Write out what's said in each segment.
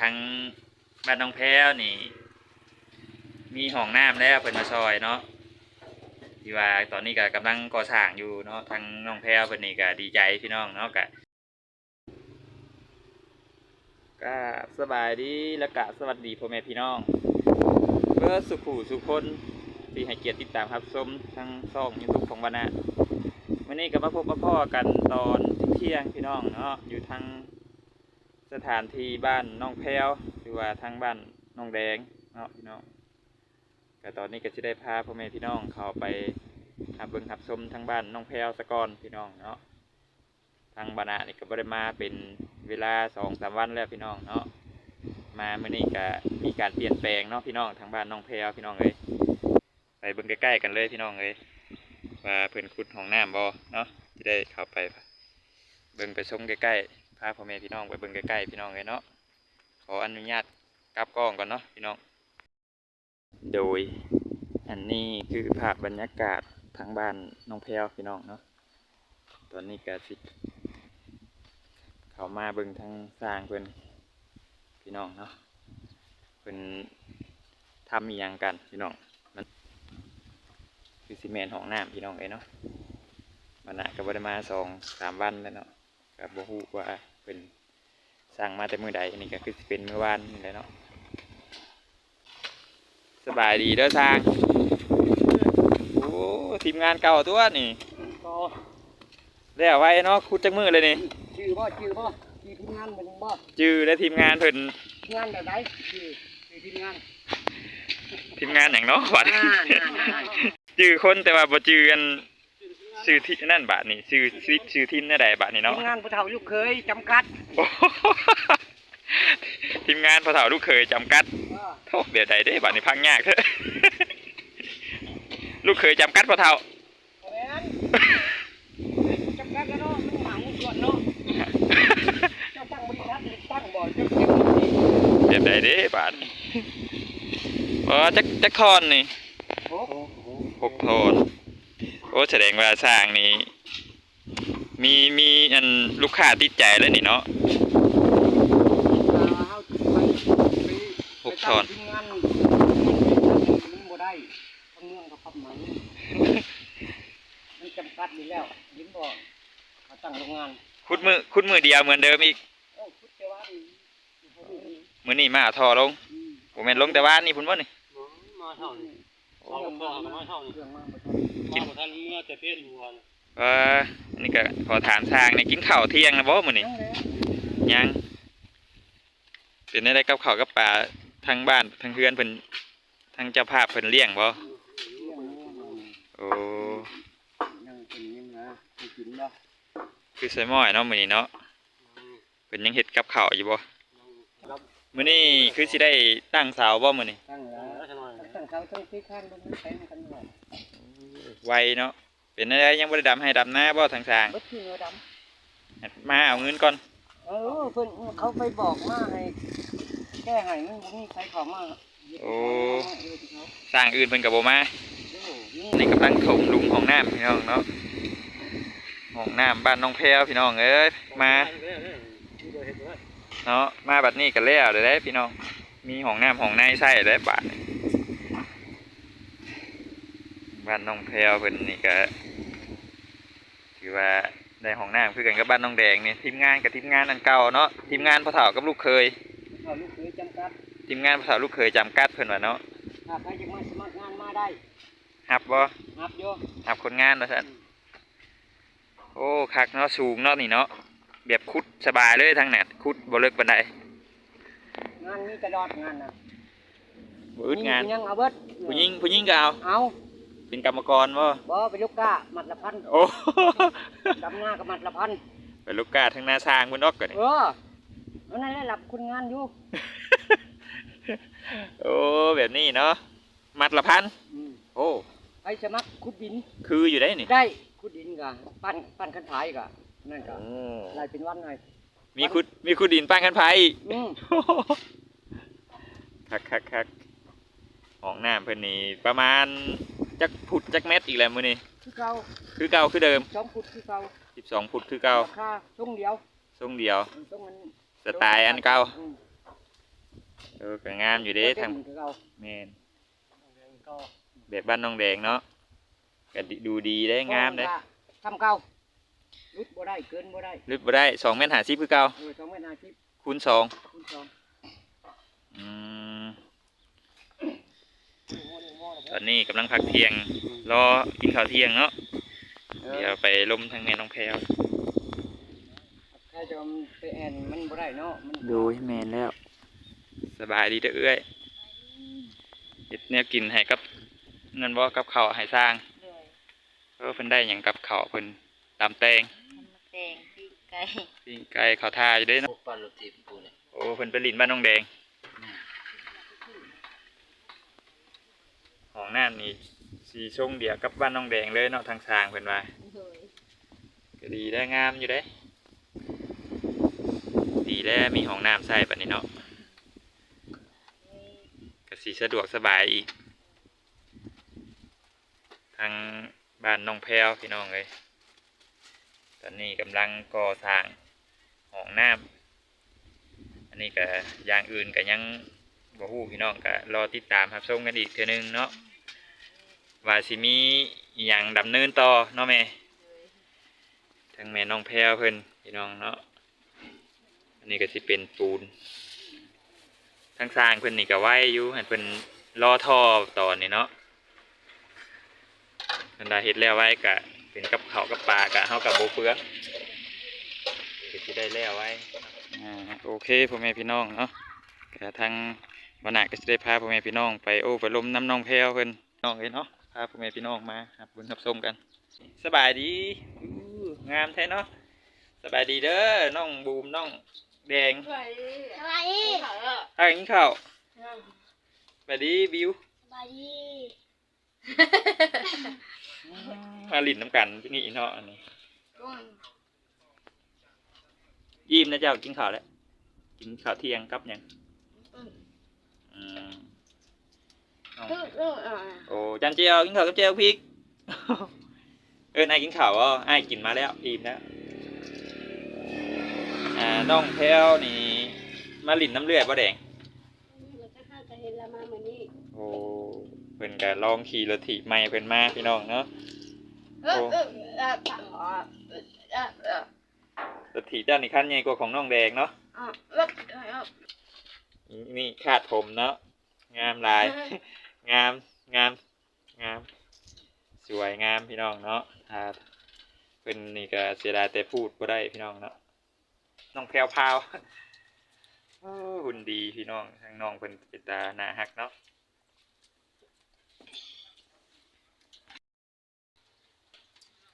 ทั้งบ้านน้องแพ้วนี่ มีห้องน้ำแล้วเพิ่นมาซอยเนาะที่ว่าตอนนี้ก็กำลังก่อสร้างอยู่เนาะทั้งน้องแพ้วเพิ่นนี่ก็ดีใจพี่น้องเนาะก็ก็สบายดีและกะสวัสดีพ่อแม่พี่น้องเพื่อสุขูสุขคนที่ให้เกียรติติดตามครับชมทั้งช่องยูทูบของบานะวันนี้ก็มาพบมาพ่อกันตอนเที่ยงพี่น้องเนาะอยู่ทาง สถานที่บ้านน้องแพ้วหรือว่าทางบ้านน้องแดงเนาะพี่น้องก็ตอนนี้ก็จะได้พาพ่อแม่พี่น้องเขาไปหับเบิ่งหับชมทั้งบ้านน้องแพรวสะกอนพี่น้องเนาะทางบานานี่ก็บ่ได้มาเป็นเวลาสองสามวันแล้วพี่น้องเนาะมาเมื่อนี้ก็มีการเปลี่ยนแปลงเนาะพี่น้องทางบ้านน้องแพรวพี่น้องเลยไปเบิ่งใกล้ๆกันเลยพี่น้องเลยว่าเพิ่อนขุดห้องน้ำบ่เนาะจะได้เข้าไปเบิ่งไปชมใกล้ๆาพ่อแม่พี่น้องไปเบิ่งใกล้ๆพี่น้องเลยเนาะขออนุญาตกลับกล้องก่อนเนาะพี่น้อง โดย อันนี้คือภาพบรรยากาศทางบ้านน้องแพรวพี่น้องเนาะตอนนี้ก็สิเขามาเบิ่งทางสร้างเพิ่นพี่น้องเนาะเพิ่นทำอีหยังกันพี่น้องมันคือซีเมนต์ห้องน้ำพี่น้องเอ้ยเนาะมันนะก็บได้มาสองสามวันแล้วเนาะก็บ่ฮู้ว่า เพิ่นสร้างมาแต่มื้อใดอันนี้ก็คือสิเป็นมื้อวานนี่แหละเนาะสบายดีเด้อทางโอ้ทีมงานเก่าตัวนี่ก็แล้วไว้เนาะคุดจักมือเลยนี่ชื่อบ่ชื่อบ่ชื่อทีมงานเป็นบ่จื้อและทีมงานเพิ่นทีมงานแบบไหนชื่อชื่อทีมงานทีมงานอย่างเนาะบัดอ่าอ่าอ่าจื้อคนแต่ว่าบ่จื้อกัน ชื่อที่นั่นบาดนี่ชื่อชื่อชื่อทีมนั่นใดบาดนี่ทีเนาะมงานผู้เฒ่าลูกเคยจำกัดโอ้โหทีมงานพ่อเฒ่าลูกเคยจำกัดเออโทษเดี๋ยวใดเด้บาดนี่พังยากเถอะ ลูกเคยจำกัดพ่อเฒ่าแม่นจำกัดแล้วเนาะมันหนังส่วนเนาะเจ้าตั้งบริษัทหรือตั้งบ่เจ้าเก็บเงินนี่เดี๋ยวใดเด้บาดนี่อ๋อจักจักทอนนี่โอ้โหหกโทนโอ้แสดงว่าสร้างนี้ มีมีอันลูกค้าติดใจแล้วนี่เนาะอ่าเฮาไปไปหกทอนไปตั้งทีมงานมันบ่ได้ทางเมืองเขาปรับไหมมันจำกัดอยู่แล้วยินบ่เขาตั้งโรงงานคุดมือคุดมือเดียวเหมือนเดิมอีกโอ้พุทธวารีมือนี่มาเอาทอลงผมแม่นลงแต่ว่านี่พุ่นบ่นี่ มาเท่านี้โอ้มามาเท่านี้เรื่องมา บ่ทันมาบ่ทันเมื่อแต่เพศหัวนะเอออันนี้ก็ขอถามทางนี่กินข้าวเที่ยงนะบ่มื้อนี้ยังแล้วยังเป็นได้กับข้าวกับปลาทางบ้านทางเพื่อนเพิ่นทางเจ้าภาพเพิ่นเลี้ยงบ่เรื่องนี้โอ้ยังเป็นยังนะให้กินบ่คือใส่หม้อยเนาะมื้อนี้เนาะเพิ่นยังเฮ็ดกับข้าวอยู่บ่มื้อนี้คือสิได้ตั้งเสาบ่มื้อนี้ตั้งแล้วแล้วจะหน่อยตั้งเขาตั้งที่ข้างบนนั้นไปกันบ่ ไวเนาะเป็นอะไรยังบ่ได้ดำให้ดำหน้าบ่ทางสร้างบ่ชื่อดำมาเอาเงินก่อนเออเพิ่นเขาไปบอกมาให้แก้ให้มันบ่มีใครเข้ามาโอ้เออที่เขาสร้างอื่นเพิ่นก็บ่มาโอ้นี่นี่กำลังถมหลุมของน้ำพี่น้องเนาะห้องน้ำบ้านน้องแพรวพี่น้องเอ้ยมาเนาะมาบัดนี้ก็แล้วเด้อเด้พี่น้องมีห้องน้ำห้องในใส่ได้บาดนี้ บ้านน้องแพรวเพิ่นนี่ก็ถือว่าได้ห้องน้ำคือกันกับบ้านน้องแดงนี่ทีมงานกับทีมงานอันเก่าเนาะทีมงานพ่อเฒ่ากับลูกเคยเอาลูกเคยจำกัดทีมงานภาษาลูกเคยจำกัดเพิ่นว่าเนาะถ้าใครจะมาสมัครงานมาได้ฮับบ่รับโยฮับคนงานว่าซั่นโอ้คักเนาะสูงเนาะนี่เนาะแบบคุดสบายเลยทางนั้นคุดบ่เลิกปานใดงานนี้ตลอดงานน่ะบ่อึดงานมีผู้ยังเอาเบิดผู้หญิงผู้หญิงก็เอาเอา เป็นกรรมกรบ่บ่ไปลูกกามัดละพันโอ้ ดำหน้ากับมัดละพันเป็นลูกกาทางหน้าสร้างเพิ่นออกก็นี่เอออันนั้นแหละรับคุณงานอยู่โอ้แบบนี้เนาะมัดละพันอืมโอ้ไปสมัครขุดดินคืออยู่ได้นี่ได้ขุดดินกะปั้นปั้นคันท้ายกะนั่นกะโอ้รายเป็นวันไงมีคุดมีคุดดินป้างกันไผอีก อืมคักคักคักห้องน้ำเพิ่นนี่ประมาณ จักพุดจักเม็ดอีกแล้วมื้อนี้คือเก่าคือเก่าคือเดิมสองฟุตคือเก่า12พุดคือเก่าราคาช่วงเดียวทรงเดียว ช่วงมันสไตล์อันเก่าอืมเออก็งามอยู่เด้ทางคือเอาแม่นก็แบบบ้านน้องแดงเนาะก็ดีดูดีได้งามเด้ทำเก่าลุดบ่ได้เกินบ่ได้ลึกบ่ได้2เมตร50คือเก่าเออสองเมตรห้าสิบคูณสองคูณสอง อืมต อนนี้กำลังพักเที่ยง รอกินข้าวเที่ยงเนาะเอเดี๋ยอวไปลมทางแม่น้องแพรวใครจะไปแอนมันบ่ได้เนาะ มันดูให้แมนแล้ว สบายดีเด้อเอ้ยเฮ็ดแนวกินให้กับเงินบ่กับข้าวให้สร้างเลยเออเพิ่นได้หยังกับข้าวเพิ่นตามแตงทำมาแตงปิ้งไก่ปิ้งไก่ข้าวท่าอยู่เด้เนาะพวกปลาโรตีปูเนี่ยโอ้เพิ่นไปลินบ้านน้องแดง ของน้ำนี่สีชงเดียวกับบ้านน้องแดงเลยเนาะทางสร้างเพิ่นว่าเลยก็ดีได้งามอยู่เด้ ดีแล้วมีห้องน้ำใส่ปันนี้เนาะก็สีสะดวกสบายอีก ทางบ้านน้องแพรวพี่น้องเลยตอนนี้กำลังก่อสร้างห้องน้ำอันนี้ก็อย่างอื่นก็ยัง บ่ฮู้พี่น้องก็รอติดตามครับชมกันอีกเทื่อนึงเนาะว่าสิมีอหย่างดำเนินต่อเนาะแม่ทางแม่น้องแพรวเพิ่นพี่น้องเนาะอันนี้ก็สิเป็นปูนทางสร้างเพิ่นนี่ก็ไว้อยู่ให้เพิ่นรอท่อตอนนี้เนาะอันใดเฮ็ดแล้วไว้ก็เป็นกับเขากับปลาก็เฮากับโบเปลือกก็สิได้แล้วไว้อ่าโอเคพ่อแม่พี่น้องเนาะก็ทาง วันหน้าก็สิได้พาพ่อแม่พี่น้องไปโอ้ไปลมน้ำน้องแพรวเพิ่นน้องเอ้ยเนาะพาพ่อแม่พี่น้องมาครับบุญรับชมกัน สบายดีอู้งามแท้เนาะสบายดีเด้อน้องบูมน้องแดงสวัสดีสบายดีถ้ากินข้าวสบายดีบิวสบายดีมาหลินน้ำกันที่นี่เนาะอันนี้ยิ้มนะเจ้ากินข้าวแล้วกินข้าวเที่ยงกับหยัง อืมน้องโอ้จันเจียวกินข้าวกับเจียวพริก เออนายกินข้าวอะไอ้ายกินมาแล้วอิ่มแล้วอ่าน้องแพลวนี่มาหลินน้ำเลือดบ่แดงจะเห็นละมาเหมือนนี้โอ้เพิ่นก็ลองขี่รถถีบใหม่เพิ่นมาพี่น้องเนาะเออเออเออผักอ๋อเออเออเออรถถีบเจ้านี่คันใหญ่กว่าของน้องแดงเนาะอ๋อแล้วเออ นี่คาดผมเนาะงามลาย งามงามงามสวยงามพี่น้องเนาะอ่าเป็นนี่ก็เสียดายแต่พูดบ่ได้พี่น้องเนาะน้องแพรวพราวหุ่นดีพี่น้องทั้งน้องเพิ่นเป็นตาหน้าฮักเนาะ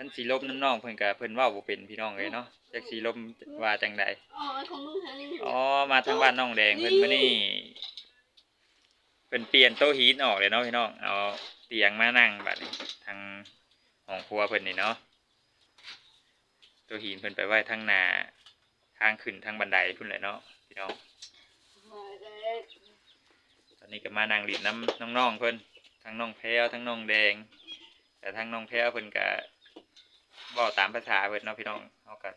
ท่านสีลมน้ำน้องเพิ่นก็เพิ่นเว่าบ่เป็นพี่น้องเลยเนาะจักสีลมว่าจังใดอ๋อของมึงทางนี้อ๋อมาทางบ้านน้องแดงเพิ่นมานี่เพิ่นเปลี่ยนโต๊ะฮีทออกเลยเนาะพี่น้องเอาเตียงมานั่งบัดนี้ทางห้องครัวเพิ่นนี่เนาะโต๊ะฮีทเพิ่นไปไว้ทางหน้าทางขึ้นทางบันไดพุ่นแหละเนาะพี่น้องตอนนี้ก็มานั่งดินน้ำน้องๆเพิ่นทั้งน้องแพรวทั้งน้องแดง แต่ทั้งน้องแพรวเพิ่นก็ เว้าตามภาษาเพิ่นเนาะพี่น้องเฮาก็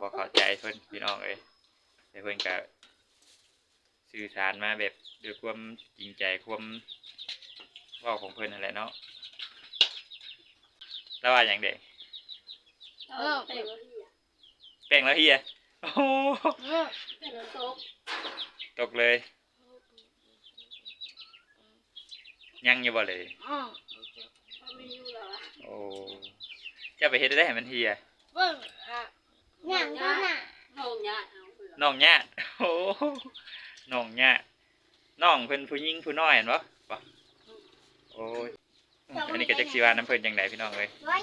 บ่เข้าใจเพิ่นพี่น้องเอ้ยแต่เพิ่นก็สื่อสารมาแบบด้วยความจริงใจความเว้าของเพิ่นนั่นแหละเนาะแล้วว่าหยังเด็กเออเป็นแป้งแล้วเฮียโอ้โหเป็นโต๊ะตกเลยยังอยู่บ่เลยอ๋อไม่อยู่แล้วโอ้ จะไปเฮ็ดได้ให้มันเฮียเบิ่งอะย่างก็น่ะห้องยาเอาเผื่อน้องญาติโอ้โหน้องญาติน้องเพิ่นผู้หญิงผู้น้อยเห็นบ่บ่โอ้ยอันนี้ก็จักสิว่าน้ำเพิ่นจังไดพี่น้องเอ้ยไว้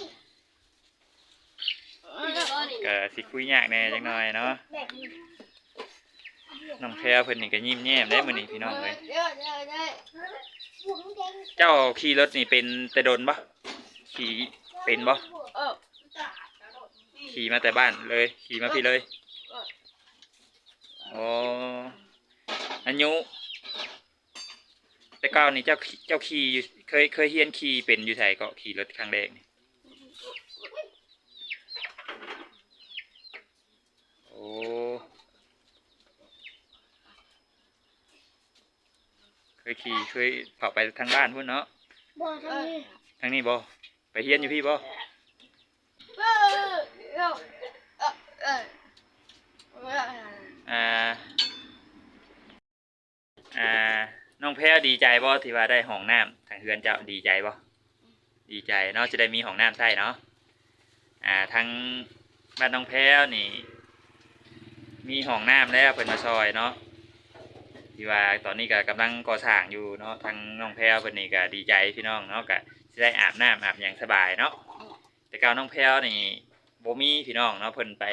ก็สิคุยยากแหน่จังหน่อยเนาะแบบนี้น้องแพรเพิ่นนี่ก็ยิ้มแย้มได้มื้อนี้พี่น้องเอ้ยเดี๋ยวเดี๋ยวเดี๋ยวบุ๋มแดงเจ้าขี่รถนี่เป็นแต่ดนบ่ขี่ เป็นบ่เออขี่มาแต่บ้านเลย ขี่มาพี่เลยโอ้อายุแต่ก่อนนี่เจ้าขี่เจ้าขี่อยู่เคยเคยเฮียนขี่เป็นอยู่ไสก็ขี่รถครั้งแรกนี่โอ้เคยขี่เคยเผาไปทางบ้านพุ่นเนาะบ่ทำนี่ทางนี้บ่ ไปเฮียนอยู่พี่บ่อ่า อ่า น้องแพรวดีใจบ่ที่ว่าได้ห้องน้ำทางเฮือนเจ้าดีใจบ่ดีใจเนาะจะได้มีห้องน้ำใช้เนาะ อ่าทางบ้านน้องแพรวนี่ มีห้องน้ำแล้วเพิ่นมาซอยเนาะที่ว่าตอนนี้ก็กำลังก่อสร้างอยู่เนาะทางน้องแพรวเพิ่นนี่ก็ดีใจพี่น้องเนาะก็ สิได้อาบน้ำอาบหยังสบายเนาะแต่ก่าน้องแพรวนี่บ่มีพี่น้องเนาะเพิ่นไป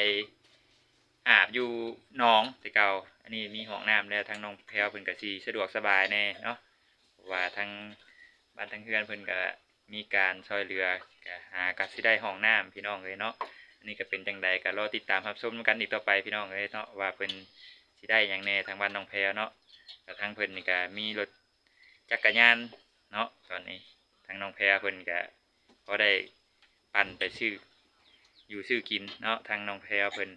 อาบอยู่หนองแต่เกาอันนี้มีห้องน้ำแล้วทางน้องแพรวเพิ่นก็สิสะดวกสบายแน่เนาะว่าทางบ้านทางเฮือนเพิ่นก็มีการช่วยเหลือก็หาก็สิได้ห้องน้ำพี่น้องเลยเนาะอันนี้ก็เป็นจังใดก็รอติดตามรับชมกันอีกต่อไปพี่น้องเอ้ยเนาะว่าเพิ่นสิได้หยังแน่ทางบ้านน้องแพรเนาะก็ทางเพิ่นนี่ก็มีรถจักรยานเนาะตอนนี้ ทางน้องแพรเพิ่นก็พอได้ปั่นไปซื้ออยู่ซื้อกินเนาะทางน้องแพรเพิ่น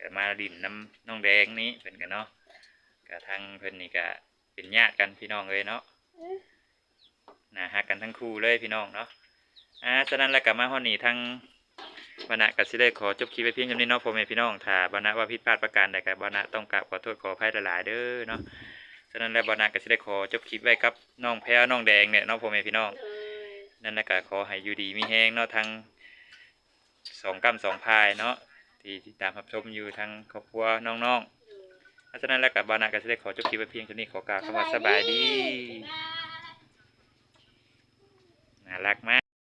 ก็มาดินน้ำน้องแดงนี้เพิ่นก็เนาะก็ทางเพิ่นนี่ก็เป็นญาติกันพี่น้องเอ้ยเนาะน่าฮักกันทั้งคู่เลยพี่น้องเนาะอ่าฉะนั้นแล้วก็มาฮอดนี้ทางบรรณะก็สิได้ขอจบคลิปไว้เพียงเท่านี้เนาะพ่อแม่พี่น้องถ้าบรรณะว่าผิดพลาดประการใดก็บรรณะต้องกราบขอโทษขออภัยหลายๆเด้อเนาะฉะนั้นแล้วบรรณะก็สิได้ขอจบคลิปไว้กับน้องแพรน้องแดงเนี่ยเนาะพ่อแม่พี่น้อง นั่นแหละกะขอให้อยู่ดีมีแห้งเนาะทั้งสองกำสองพายเนาะที่ติดตามรับชมอยู่ทั้งครอบครัวน้องๆเพราฉะนั้นแล้วกับบรรณะก็จะได้ขอจบคลิปไปเพียงเท่านี้ขอกล่าวคำว่าสบายดีน่ารักมาก